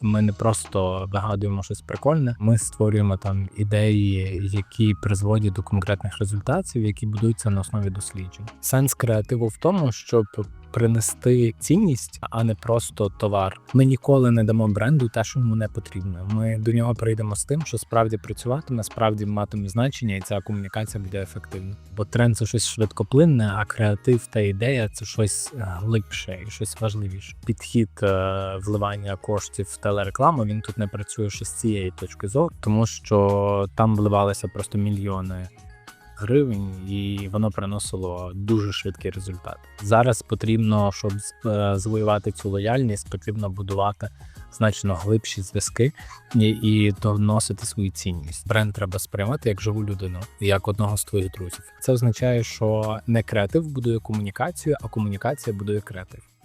Ми не просто вигадуємо щось прикольне. Ми створюємо там ідеї, які призводять до конкретних результатів, які будуються на основі досліджень. Сенс креативу в тому, щоб принести цінність, а не просто товар. Ми ніколи не дамо бренду те, що йому не потрібно. Ми до нього прийдемо з тим, що справді працюватиме, справді матиме значення, і ця комунікація буде ефективна. Бо тренд це щось швидкоплинне, а креатив та ідея це щось е, глибше і щось важливіше. Підхід е, вливання коштів в телерекламу він тут не працює ще з цієї точки зору, тому що там вливалися просто мільйони гривень, і воно приносило дуже швидкий результат. Зараз потрібно, щоб е, завоювати цю лояльність, потрібно будувати значно глибші зв'язки і, і доносити свою цінність. Бренд треба сприймати як живу людину, як одного з твоїх друзів. Це означає, що не креатив будує комунікацію, а комунікація будує креатив.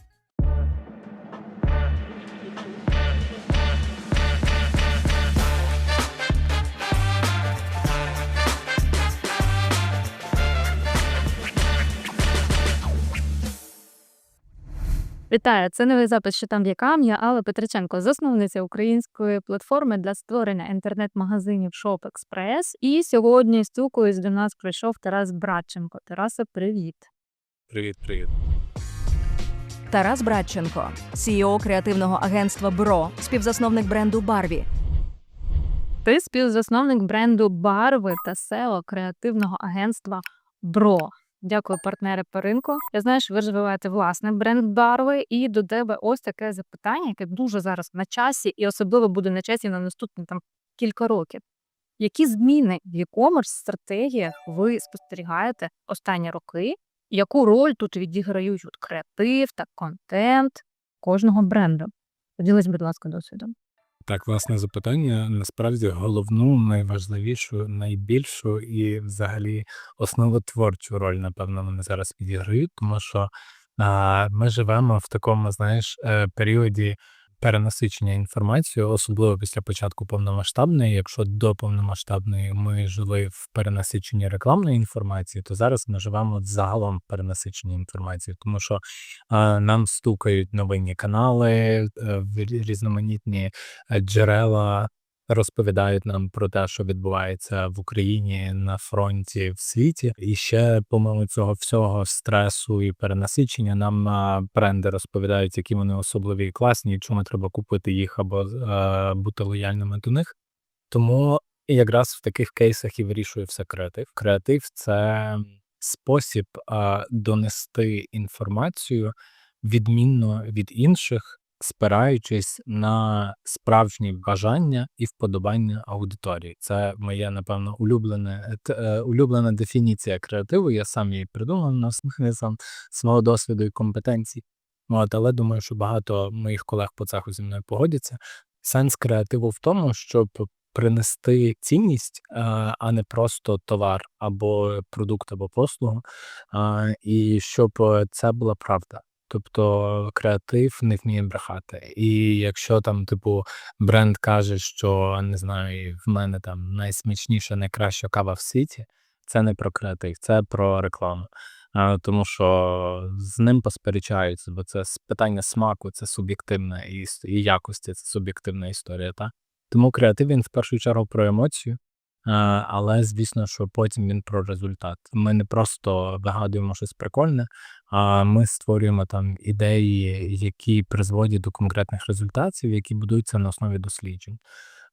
Вітаю! Це новий запис «Що там в якам». Я Алла Петриченко, засновниця української платформи для створення інтернет-магазинів Shop Express. І сьогодні стукаюсь до нас прийшов Тарас Братченко. Тарасе, привіт! Привіт, привіт. Тарас Братченко, CEO креативного агентства Бро, співзасновник бренду Барві. Ти співзасновник бренду Барви та SEO креативного агентства Бро. Дякую, партнери по ринку. Я знаю, що ви розвиваєте власний бренд барви, і до тебе ось таке запитання, яке дуже зараз на часі, і особливо буде на часі на наступні там кілька років. Які зміни в e-commerce стратегіях ви спостерігаєте останні роки? Яку роль тут відіграють креатив та контент кожного бренду? Поділись, будь ласка, досвідом. Так, власне запитання насправді головну, найважливішу, найбільшу і взагалі основотворчу роль, напевно, вони зараз відіграють, тому що а, ми живемо в такому, знаєш, е, періоді перенасичення інформацією, особливо після початку повномасштабної. Якщо до повномасштабної ми жили в перенасиченні рекламної інформації, то зараз ми живемо загалом в перенасиченні інформації, тому що а, нам стукають новинні канали, е, в різноманітні е, джерела розповідають нам про те, що відбувається в Україні на фронті в світі. І ще, помимо цього всього стресу і перенасичення, нам бренди розповідають, які вони особливі і класні, і чому треба купити їх або е, бути лояльними до них. Тому якраз в таких кейсах і вирішує все креатив. Креатив це спосіб а, донести інформацію відмінно від інших, спираючись на справжні бажання і вподобання аудиторії. Це моя, напевно, улюблене, т- е, улюблена дефініція креативу. Я сам її придумав на свого досвіду і компетенцій. От, але думаю, що багато моїх колег по цеху зі мною погодяться. Сенс креативу в тому, щоб принести цінність, е, а не просто товар або продукт, або послугу, і щоб е, це була правда. Тобто креатив не вміє брехати. І якщо там, типу, бренд каже, що не знаю, в мене там найсмачніша, найкраща кава в світі, це не про креатив, це про рекламу. А, тому що з ним посперечаються, бо це питання смаку, це суб'єктивна і, якості, це суб'єктивна історія. Та? Тому креатив він в першу чергу про емоцію, але звісно, що потім він про результат. Ми не просто вигадуємо щось прикольне, а ми створюємо там ідеї, які призводять до конкретних результатів, які будуються на основі досліджень.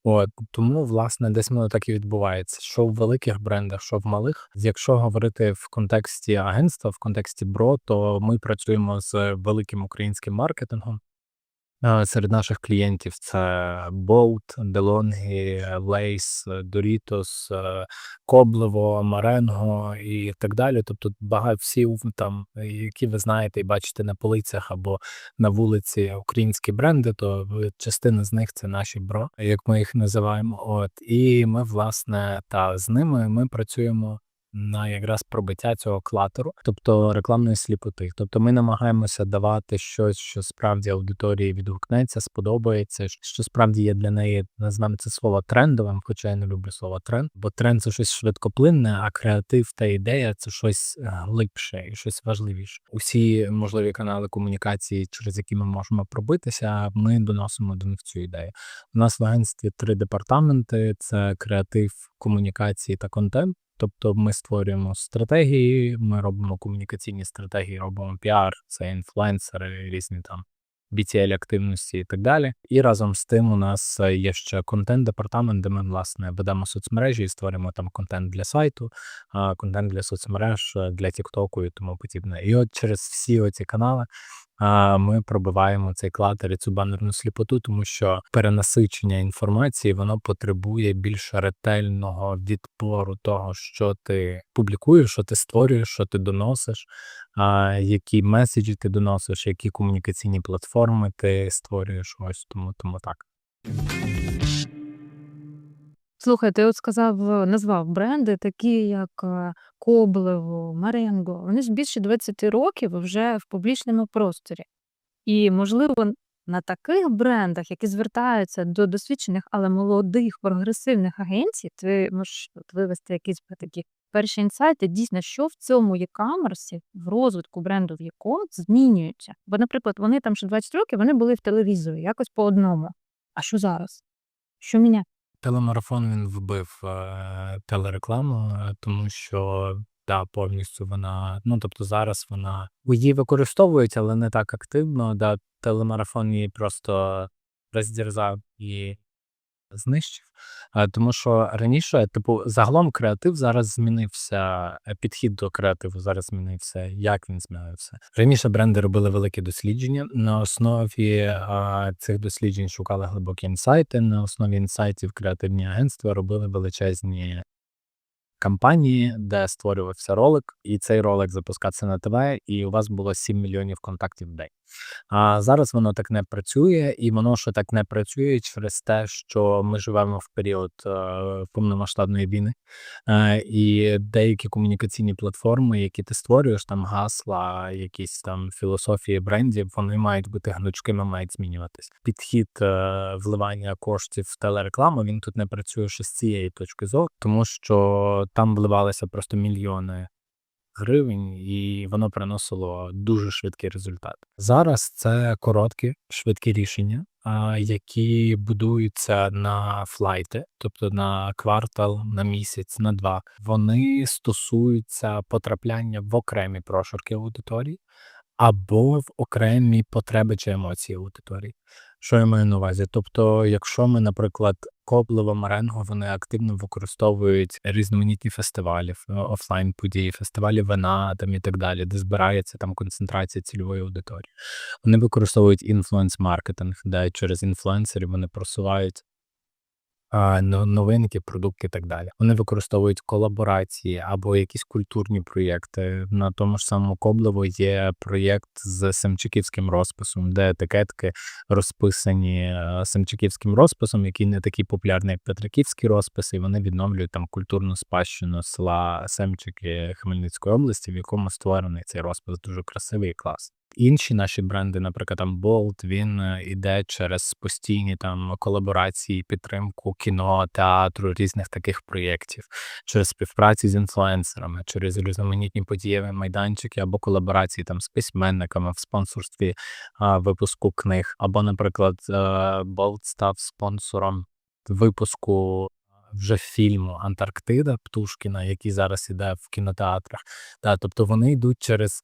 От тому, власне, десь воно так і відбувається. Що в великих брендах, що в малих. Якщо говорити в контексті агентства, в контексті бро, то ми працюємо з великим українським маркетингом. Е, Серед наших клієнтів це Bolt, DeLonghi, Doritos, е, Коблево, Маренго і так далі. Тобто багато всі там, які ви знаєте і бачите на полицях або на вулиці українські бренди, то частина з них це наші бро, як ми їх називаємо. От і ми, власне, та з ними ми працюємо на якраз пробиття цього клатеру, тобто рекламної сліпоти. Тобто ми намагаємося давати щось, що справді аудиторії відгукнеться, сподобається, що справді є для неї, назвемо це слово трендовим, хоча я не люблю слово тренд, бо тренд це щось швидкоплинне, а креатив та ідея це щось е, глибше і щось важливіше. Усі можливі канали комунікації, через які ми можемо пробитися, ми доносимо до них цю ідею. У нас в агентстві три департаменти: це креатив, комунікації та контент. Тобто ми створюємо стратегії, ми робимо комунікаційні стратегії, робимо піар, це інфлюенсери, різні там BTL активності і так далі. І разом з тим у нас е, є ще контент-департамент, де ми власне ведемо соцмережі і створюємо там контент для сайту, контент для соцмереж, е, для Тіктоку і тому подібне. І от через всі оці канали ми пробиваємо цей клатер і цю банерну сліпоту, тому що перенасичення інформації воно потребує більш ретельного відбору того, що ти публікуєш, що ти створюєш, що ти доносиш, які меседжі ти доносиш, які комунікаційні платформи ти створюєш. Ось тому, тому так. Слухай, ти от сказав, е, назвав бренди, такі як Коблево, Маренго. Вони ж більше 20 років вже в публічному просторі. І, можливо, на таких брендах, які звертаються до досвідчених, але молодих прогресивних агенцій, ти можеш вивести якісь такі перші інсайти, дійсно, що в цьому e-commerce, в розвитку бренду в e змінюється. Бо, наприклад, вони там ще 20 років вони були в телевізорі, якось по одному. А що зараз? Що міняє? Телемарафон він вбив е, телерекламу, е, тому що да, повністю вона. Ну тобто зараз вона її використовують, але не так активно. Да, телемарафон її просто роздірзав і знищив. Е, Тому що раніше, типу, загалом креатив зараз змінився. е, Підхід до креативу зараз змінився. Як він змінився? Раніше бренди робили великі дослідження. На основі а, цих досліджень шукали глибокі інсайти. На основі інсайтів креативні агентства робили величезні кампанії, де створювався ролик, і цей ролик запускався на ТВ, і у вас було 7 мільйонів контактів в день. А зараз воно так не працює, і воно ще так не працює через те, що ми живемо в період е, повномасштабної війни, е, і деякі комунікаційні платформи, які ти створюєш, там гасла, якісь там філософії брендів, вони мають бути гнучкими, мають змінюватись. Підхід е, вливання коштів в телерекламу він тут не працює ще з цієї точки зору, тому що там вливалися просто мільйони гривень, і воно приносило дуже швидкий результат. Зараз це короткі, швидкі рішення, які будуються на флайти, тобто на квартал, на місяць, на два. Вони стосуються потрапляння в окремі прошарки аудиторії або в окремі потреби чи емоції аудиторії. Що я маю на увазі? Тобто, якщо ми, наприклад, Коблево, Маренго, вони активно використовують різноманітні фестивалі, офлайн події, фестивалі вина там і так далі, де збирається там концентрація цільової аудиторії. Вони використовують інфлюенс-маркетинг, де через інфлюенсерів вони просувають но- новинки, продукти і так далі. Вони використовують колаборації або якісь культурні проєкти. На тому ж самому Коблево є проєкт з семчиківським розписом, де етикетки розписані е, семчиківським розписом, який не такий популярний, як Петриківський розпис, і вони відновлюють там культурну спадщину села Семчики Хмельницької області, в якому створений цей розпис дуже красивий і класний. Інші наші бренди, наприклад, там Bolt, він е, іде через постійні там колаборації, підтримку кіно, театру, різних таких проєктів, через співпраці з інфлюенсерами, через різноманітні подієві майданчики або колаборації там з письменниками в спонсорстві а, випуску книг. Або, наприклад, е, Bolt став спонсором випуску вже фільму Антарктида Птушкіна, який зараз іде в кінотеатрах. Да, тобто вони йдуть через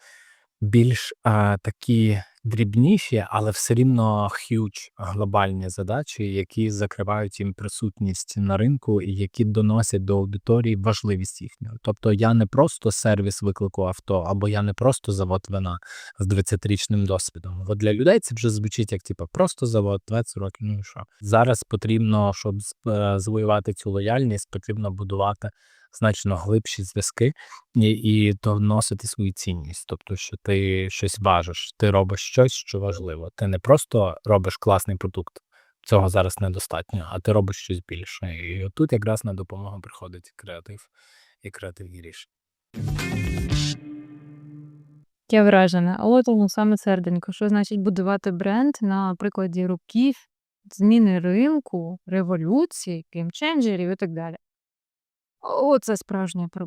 більш а, такі дрібніші, але все рівно х'юч глобальні задачі, які закривають їм присутність на ринку і які доносять до аудиторії важливість їхнього. Тобто я не просто сервіс виклику авто, або я не просто завод вина з 20-річним досвідом. От для людей це вже звучить як типу, просто завод, 20 років. Ну і що зараз потрібно, щоб е, завоювати цю лояльність, потрібно будувати значно глибші зв'язки і, і доносити свою цінність. Тобто, що ти щось важиш, ти робиш щось, що важливо. Ти не просто робиш класний продукт. Цього зараз недостатньо, а ти робиш щось більше. І тут якраз на допомогу приходить креатив і креативні рішення. Я вражена. А от воно саме серденько. Що значить будувати бренд на прикладі років, зміни ринку, революції, геймченджерів і так далі. Оце справжній про.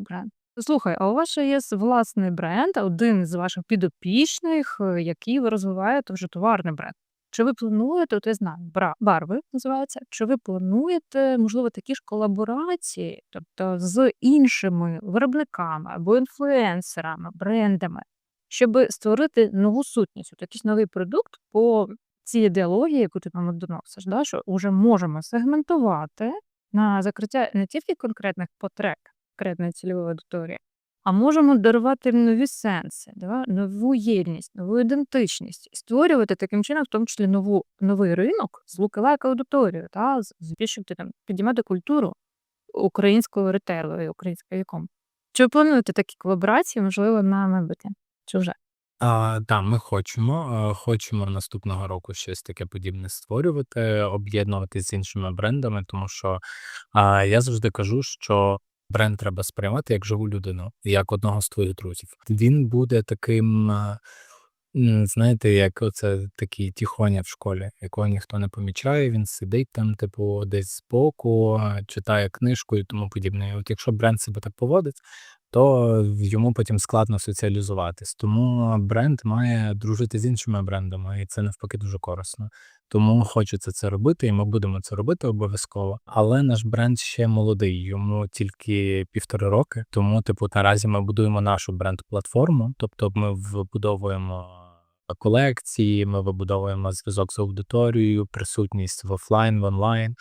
Слухай, а у вас ще є власний бренд, один з ваших підопічних, е, який ви розвиваєте вже товарний бренд. Чи ви плануєте, от я знаю, бра, барви називається, чи ви плануєте, можливо, такі ж колаборації, тобто з іншими виробниками або інфлюенсерами, брендами, щоб створити нову сутність, от якийсь новий продукт по цій ідеології, яку ти нам доносиш, да, що вже можемо сегментувати на закриття не тільки конкретних потреб конкретної цільової аудиторії, а можемо дарувати нові сенси, да, нову єдність, нову ідентичність створювати таким чином, в тому числі нову, новий ринок з лукалайк аудиторією, та, збільшувати там, підіймати культуру українського ретейлу і українського якому. Чи ви плануєте такі колаборації, можливо, на майбутнє? Чи вже? А, да, ми хочемо. Хочемо наступного року щось таке подібне створювати, об'єднуватись з іншими брендами, тому що а, я завжди кажу, що бренд треба сприймати як живу людину, як одного з твоїх друзів. Він буде таким, знаєте, як оце такий тихоня в школі, якого ніхто не помічає. Він сидить там, типу, десь збоку, читає книжку і тому подібне. І От якщо бренд себе так поводить, то йому потім складно соціалізуватись. Тому бренд має дружити з іншими брендами, і це навпаки дуже корисно. Тому хочеться це робити, і ми будемо це робити обов'язково. Але наш бренд ще молодий, йому тільки півтори роки. Тому, типу, наразі ми будуємо нашу бренд-платформу, тобто ми вбудовуємо колекції, ми вибудовуємо зв'язок з аудиторією, присутність в офлайн, в онлайн.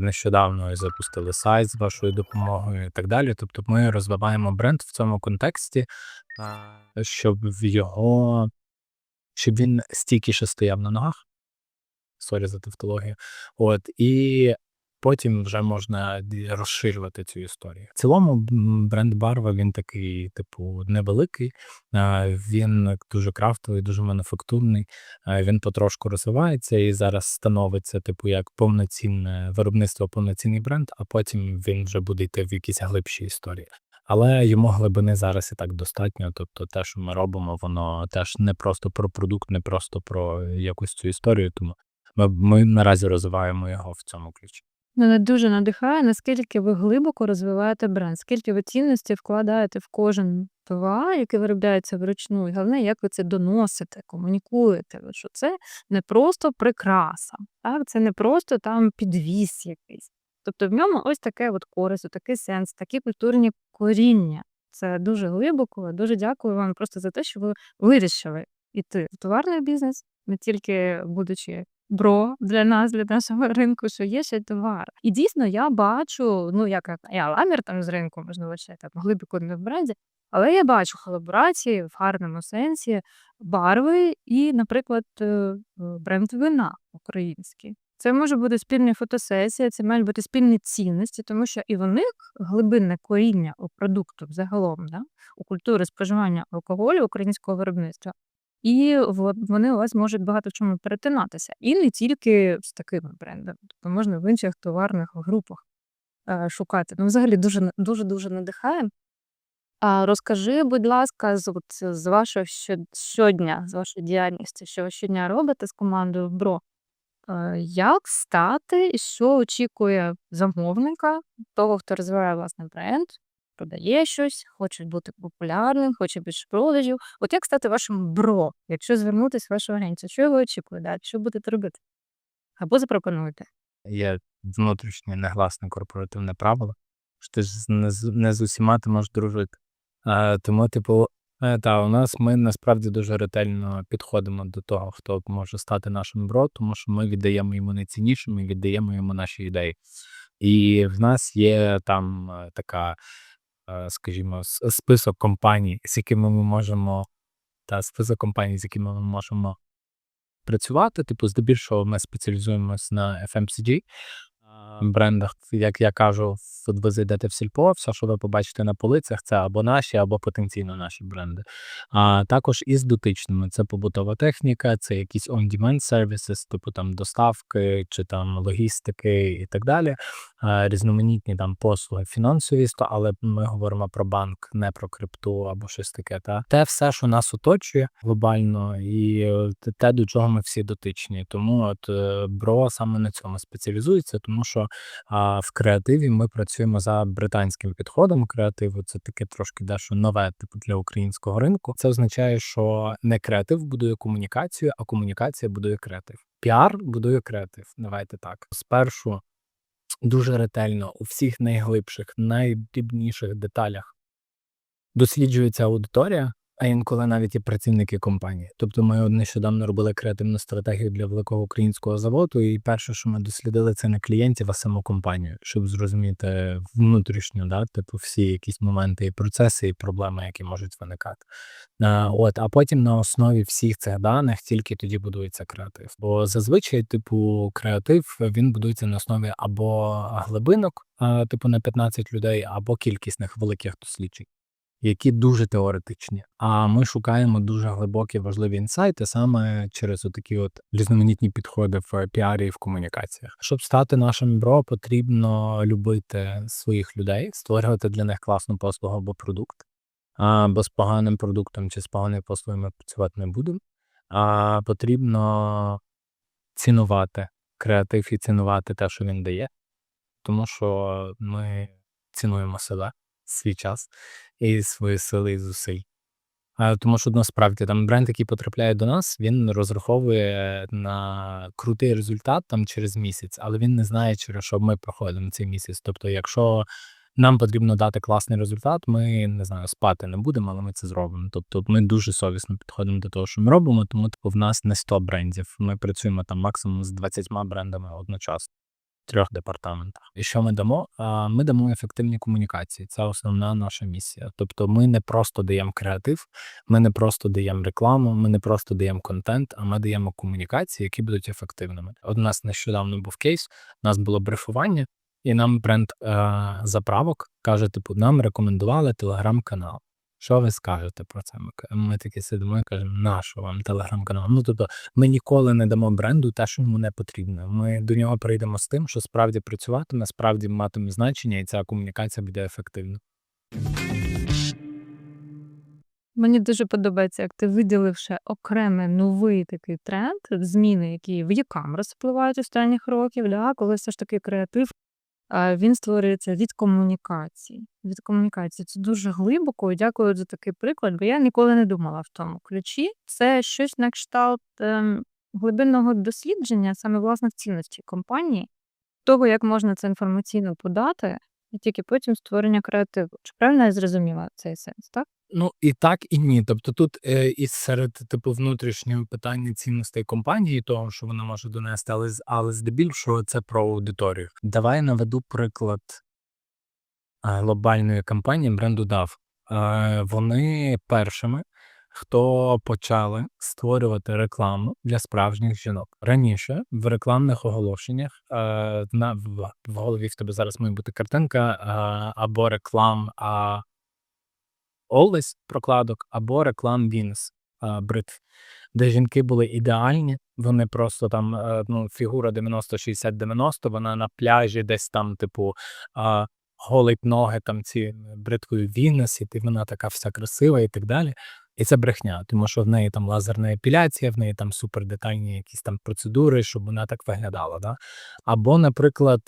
Нещодавно запустили сайт з вашою допомогою і так далі. Тобто ми розвиваємо бренд в цьому контексті, щоб його щоб він стійкіше стояв на ногах. Сорі за тавтологію. От і потім вже можна розширювати цю історію. В цілому бренд Барва він такий, типу, невеликий. Він дуже крафтовий, дуже мануфактурний. Він потрошку розвивається і зараз становиться, типу, як повноцінне виробництво, повноцінний бренд, а потім він вже буде йти в якісь глибші історії. Але йому глибини зараз і так достатньо. Тобто, те, що ми робимо, воно теж не просто про продукт, не просто про якусь цю історію. Тому ми, ми наразі розвиваємо його в цьому ключі. Мене дуже надихає, наскільки ви глибоко розвиваєте бренд, скільки ви цінності вкладаєте в кожен товар, який виробляється вручну, і головне, як ви це доносите, комунікуєте. Що це не просто прикраса, так? це не просто там підвіс якийсь. Тобто в ньому ось таке от користь, такий сенс, такі культурні коріння. Це дуже глибоко. Дуже дякую вам просто за те, що ви вирішили йти в товарний бізнес, не тільки будучи бро для нас, для нашого ринку, що є ще товар. І дійсно я бачу, ну як я ламір там з ринку, можливо, ще там глибоко не в бренді, але я бачу колаборації в гарному сенсі барви і, наприклад, е, е, бренд вина український. Це може бути спільна фотосесія, це мають бути спільні цінності, тому що і в них глибинне коріння у продукту взагалом, да? у культури споживання алкоголю українського виробництва. І во- вони у вас можуть багато в чому перетинатися. І не тільки з такими брендами. Тобто можна в інших товарних групах е, шукати. Ну, взагалі дуже дуже дуже надихає. А розкажи, будь ласка, з, от, з вашого що, щодня, з вашої діяльності, що ви щодня робите з командою Бро. Е, Як стати і що очікує замовника, того, хто розвиває власний бренд, продає щось, хоче бути популярним, хоче більше продажів. От як стати вашим бро, якщо звернутися в вашу агенцію? Що ви очікуєте? Що будете робити? Або запропонуєте? Є внутрішнє негласне корпоративне правило, що ти ж не з, усіма ти можеш дружити. А, тому, типу, е, та, у нас ми насправді дуже ретельно підходимо до того, хто може стати нашим бро, тому що ми віддаємо йому найцінніше, ми віддаємо йому наші ідеї. І в нас є там е, така, е, скажімо, список компаній, з якими ми можемо, та список компаній, з якими ми можемо працювати. Типу, здебільшого ми спеціалізуємось на FMCG брендах. Як я кажу, ви зайдете в сільпо, все, що ви побачите на полицях, це або наші, або потенційно наші бренди. А також із дотичними це побутова техніка, це якісь on-demand services, типу там доставки чи там логістики і так далі. Е, різноманітні там послуги фінансові, але ми говоримо про банк, не про крипту або щось таке. Та те все, що нас оточує глобально, і е, те- те, до чого ми всі дотичні. Тому от е, бро саме на цьому спеціалізується, тому що а, в креативі ми працюємо за британським підходом креативу. Це таке трошки дещо нове, типу для українського ринку. Це означає, що не креатив будує комунікацію, а комунікація будує креатив. Піар будує креатив. Давайте так. Спершу дуже ретельно у всіх найглибших, найдрібніших деталях. Досліджується аудиторія, а інколи навіть і працівники компанії. Тобто ми нещодавно робили креативну стратегію для великого українського заводу, і перше, що ми дослідили, це не клієнтів, а саму компанію, щоб зрозуміти внутрішньо, да, типу всі якісь моменти і процеси, і проблеми, які можуть виникати. А, от, а потім на основі всіх цих даних тільки тоді будується креатив. Бо зазвичай, типу, креатив він будується на основі або глибинок, а, типу на 15 людей, або кількісних великих досліджень які дуже теоретичні. А ми шукаємо дуже глибокі важливі інсайти саме через такі от різноманітні підходи в піарі і в комунікаціях. Щоб стати нашим бро, потрібно любити своїх людей, створювати для них класну послугу або продукт. А, бо з поганим продуктом чи з поганою послугою ми працювати не будемо. А потрібно цінувати креатив і цінувати те, що він дає, тому що ми цінуємо себе, свій час і свої сили і зусиль. Тому що насправді там бренд, який потрапляє до нас, він розраховує на крутий результат там через місяць, але він не знає, через що ми проходимо цей місяць. Тобто, якщо нам потрібно дати класний результат, ми не знаю, спати не будемо, але ми це зробимо. Тобто, ми дуже совісно підходимо до того, що ми робимо, тому типу, в нас не 100 брендів. Ми працюємо там максимум з 20 брендами одночасно. Трьох департаментах. І що ми дамо? Ми дамо ефективні комунікації. Це основна наша місія. Тобто, ми не просто даємо креатив, ми не просто даємо рекламу, ми не просто даємо контент, а ми даємо комунікації, які будуть ефективними. От у нас нещодавно був кейс, у нас було брифування, і нам бренд е, заправок каже: типу, нам рекомендували телеграм-канал. Що ви скажете про це? Ми, такі сидимо і кажемо, нащо вам телеграм-канал? Ну тобто, ми ніколи не дамо бренду те, що йому не потрібно. Ми до нього прийдемо з тим, що справді працюватиме, справді матиме значення, і ця комунікація буде ефективна. Мені дуже подобається, як ти виділивши окремий новий такий тренд, зміни, які в e-commerce впливають останніх років, да, коли все ж таки креатив він створюється від комунікації. Від комунікації. Це дуже глибоко і дякую за такий приклад, бо я ніколи не думала в тому ключі. Це щось на кшталт ем, глибинного дослідження саме власних цінностей компанії, того, як можна це інформаційно подати, і тільки потім створення креативу. Чи правильно я зрозуміла цей сенс, так? Ну і так, і ні. Тобто тут е, і серед типу внутрішнього питання цінностей компанії, того, що вона може донести, але але здебільшого це про аудиторію. Давай наведу приклад е, глобальної компанії бренду DAF. Е, Вони першими, хто почали створювати рекламу для справжніх жінок. Раніше в рекламних оголошеннях е, на в, в голові в тебе зараз має бути картинка е, або реклам. А Always прокладок або реклам Venus а, бритв, де жінки були ідеальні, вони просто там, е, ну, фігура 90-60-90, вона на пляжі десь там, типу, а, голить ноги там ці бритвою Venus, і ти- вона така вся красива і так далі. І це брехня, тому що в неї там лазерна епіляція, в неї там супер детальні якісь там процедури, щоб вона так виглядала. Да? Або, наприклад,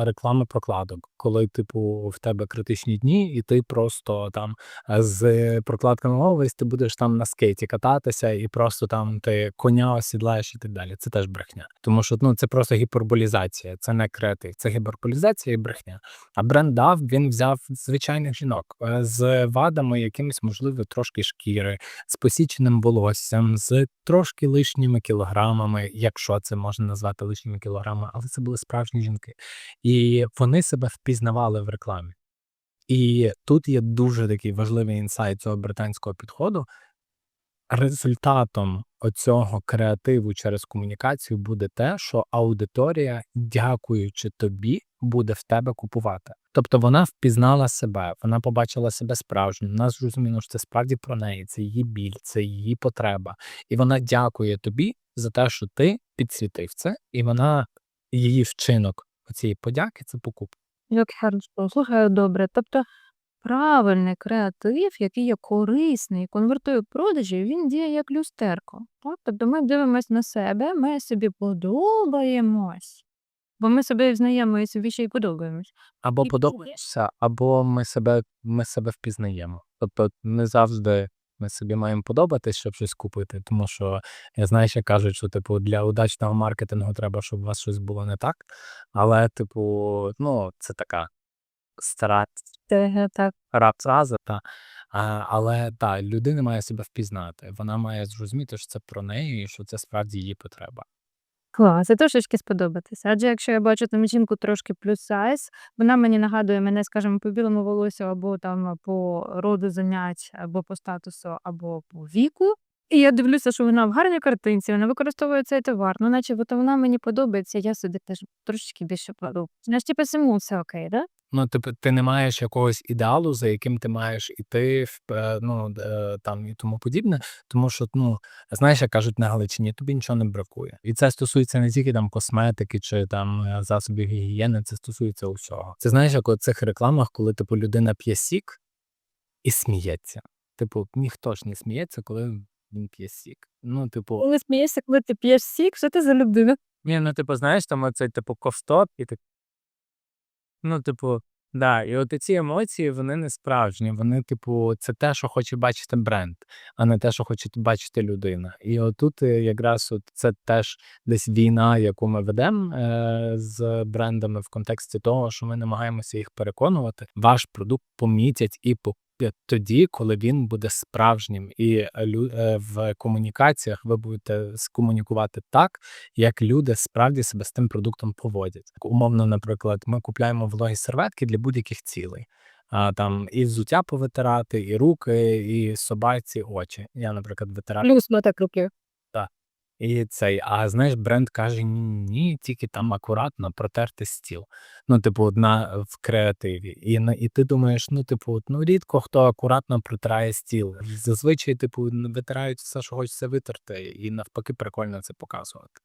реклами прокладок, коли, типу, в тебе критичні дні, і ти просто там з прокладками Always ти будеш там на скейті кататися, і просто там ти коня осідлаєш і так далі. Це теж брехня. Тому що ну це просто гіперболізація, це не креатив, це гіперболізація і брехня. А бренд DAF, він взяв звичайних жінок е, з вадами, якимись, можливо, трошки шкіри, з посіченим волоссям, з трошки лишніми кілограмами, якщо це можна назвати лишніми кілограмами, але це були справжні жінки. І вони себе впізнавали в рекламі. І тут є дуже такий важливий інсайт цього британського підходу. Результатом оцього креативу через комунікацію буде те, що аудиторія, дякуючи тобі, буде в тебе купувати. Тобто вона впізнала себе, вона побачила себе справжньою, вона зрозуміла, що це справді про неї, це її біль, це її потреба. І вона дякує тобі за те, що ти підсвітив це, і вона її вчинок оцієї подяки це покупка. Як хорошо. Слухай, добре. Тобто правильний креатив, який є корисний, конвертує продажі, він діє як люстерко. Так? Тобто ми дивимось на себе, ми собі подобаємось, бо ми себе взнаємо і собі ще й подобаємось. Або І подобаємося, або ми себе, ми себе впізнаємо. Тобто не завжди ми собі маємо подобатись, щоб щось купити. Тому що я знаю, що кажуть, що типу для удачного маркетингу треба, щоб у вас щось було не так. Але, типу, ну, це така стара так. фраза, та. А, але та, людина має себе впізнати. Вона має зрозуміти, що це про неї і що це справді її потреба. Клас, і трошечки сподобатися. Адже якщо я бачу там жінку трошки плюс сайз, вона мені нагадує мене, скажімо, по білому волосю, або там по роду занять, або по статусу, або по віку. І я дивлюся, що вона в гарній картинці, вона використовує цей товар. Ну, наче вона мені подобається, я собі теж трошечки більше кладу. Знаєш, типу, всьому все окей, да? Ну, типу, ти не маєш якогось ідеалу, за яким ти маєш іти, е, ну, е, там і тому подібне. Тому що, ну, знаєш, як кажуть на Галичині, тобі нічого не бракує. І це стосується не тільки там косметики чи там е, засобів гігієни, це стосується усього. Це знаєш, як у цих рекламах, коли типу людина п'є сік і сміється. Типу, ніхто ж не сміється, коли він п'є сік. Ну, типу, Коли смієшся, коли ти п'єш сік, що ти за людина? ні, ну, типу, знаєш, там оцей, типу, ковстоп, і так. Ну, типу, да, і от ці емоції, вони не справжні. Вони, типу, це те, що хоче бачити бренд, а не те, що хоче бачити людина. І отут е, якраз от це теж десь війна, яку ми ведемо е, з брендами в контексті того, що ми намагаємося їх переконувати. Ваш продукт помітять і по тоді, коли він буде справжнім, і е, е, в комунікаціях ви будете скомунікувати так, як люди справді себе з тим продуктом поводять. Умовно, наприклад, ми купляємо вологі серветки для будь-яких цілей. А там і взуття повитирати, і руки, і собаці очі. Я, наприклад, витираю. Плюс так руки. І цей, а знаєш, бренд каже: ні, тільки там акуратно протерти стіл. Ну, типу, одна в креативі. І, на- і ти думаєш, ну, типу, ну рідко хто акуратно протирає стіл. Зазвичай, типу, витирають все, що хочеться витерти, і навпаки, прикольно це показувати.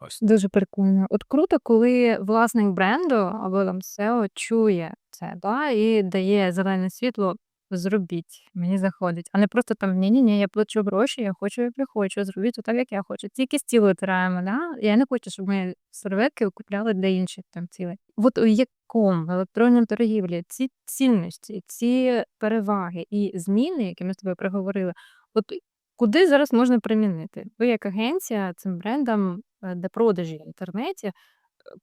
Ось. Дуже прикольно. От круто, коли власник бренду або там SEO чує це, да, і дає зелене світло. Зробіть, мені заходить. А не просто там ні-ні-ні, я плачу гроші, я хочу, як я хочу, зробіть так, як я хочу. Тільки стіл витираємо, да? Я не хочу, щоб ми серветки купляли для інших там цілей. От у якому електронній торгівлі ці цінності, ці переваги і зміни, які ми з тобою проговорили, от куди зараз можна примінити? Ви як агенція цим брендам е, для продажі в інтернеті,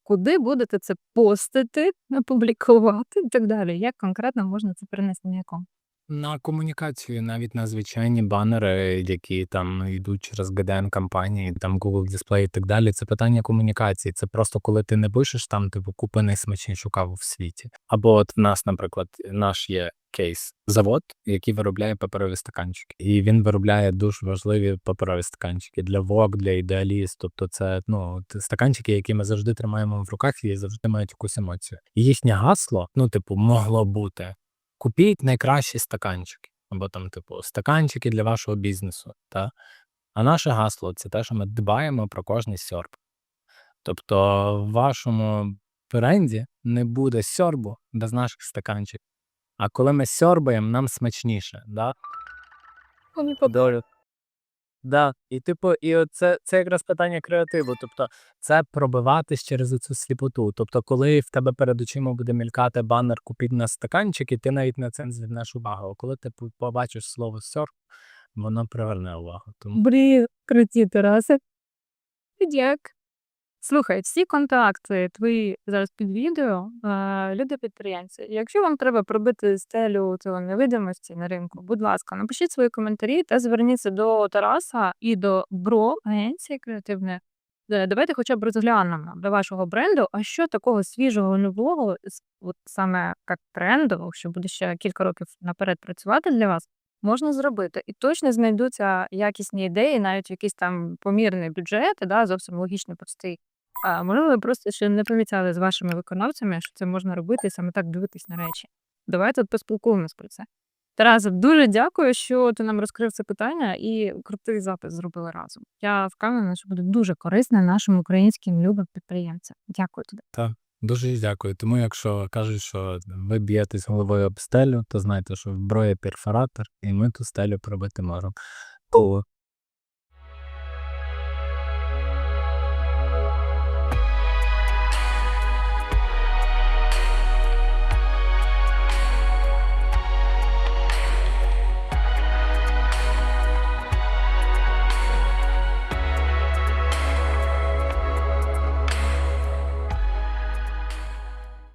куди будете це постити, публікувати і так далі? Як конкретно можна це перенести на якому? На комунікацію, навіть на звичайні банери, які там йдуть через GDN кампанії, там Google Display і так далі. Це питання комунікації. Це просто коли ти не пишеш там, типу, купи найсмачнішу каву в світі. Або от в нас, наприклад, наш є кейс завод, який виробляє паперові стаканчики, і він виробляє дуже важливі паперові стаканчики для Vogue, для ідеаліст. Тобто, це ну стаканчики, які ми завжди тримаємо в руках і завжди мають якусь емоцію. І їхнє гасло, ну типу, могло бути купіть найкращі стаканчики, або там, типу, стаканчики для вашого бізнесу. Та? А наше гасло це те, що ми дбаємо про кожний сьорб. Тобто в вашому бренді не буде сьорбу без наших стаканчиків. А коли ми сьорбаємо, нам смачніше. Да? Долю. Да. І типу, і це, це якраз питання креативу. Тобто, це пробиватись через цю сліпоту. Тобто, коли в тебе перед очима буде мількати банер купіть на стаканчики, ти навіть на це не звернеш увагу. А коли ти по- побачиш слово серф, воно приверне увагу. Тому Блін, круті, Тарасе. Дяк. Слухай, всі контакти твої зараз під відео, е, люди підприємці. Якщо вам треба пробити стелю цього невидимості на ринку, будь ласка, напишіть свої коментарі та зверніться до Тараса і до Бро, агенції креативної. Е, Давайте хоча б розглянемо до вашого бренду, а що такого свіжого, нового, от саме як трендового, що буде ще кілька років наперед працювати для вас, можна зробити. І точно знайдуться якісні ідеї, навіть якийсь там помірний бюджет, да, зовсім логічно простий. А можливо, ви просто ще не помітили з вашими виконавцями, що це можна робити і саме так дивитись на речі. Давайте от поспілкуємось про це. Тарасе, дуже дякую, що ти нам розкрив це питання і крутий запис зробили разом. Я впевнена, що буде дуже корисно нашим українським любим підприємцям. Дякую тобі. Дуже дякую. Тому якщо кажуть, що ви б'єтесь головою об стелю, то знайте, що в бро перфоратор, і ми ту стелю пробити можемо.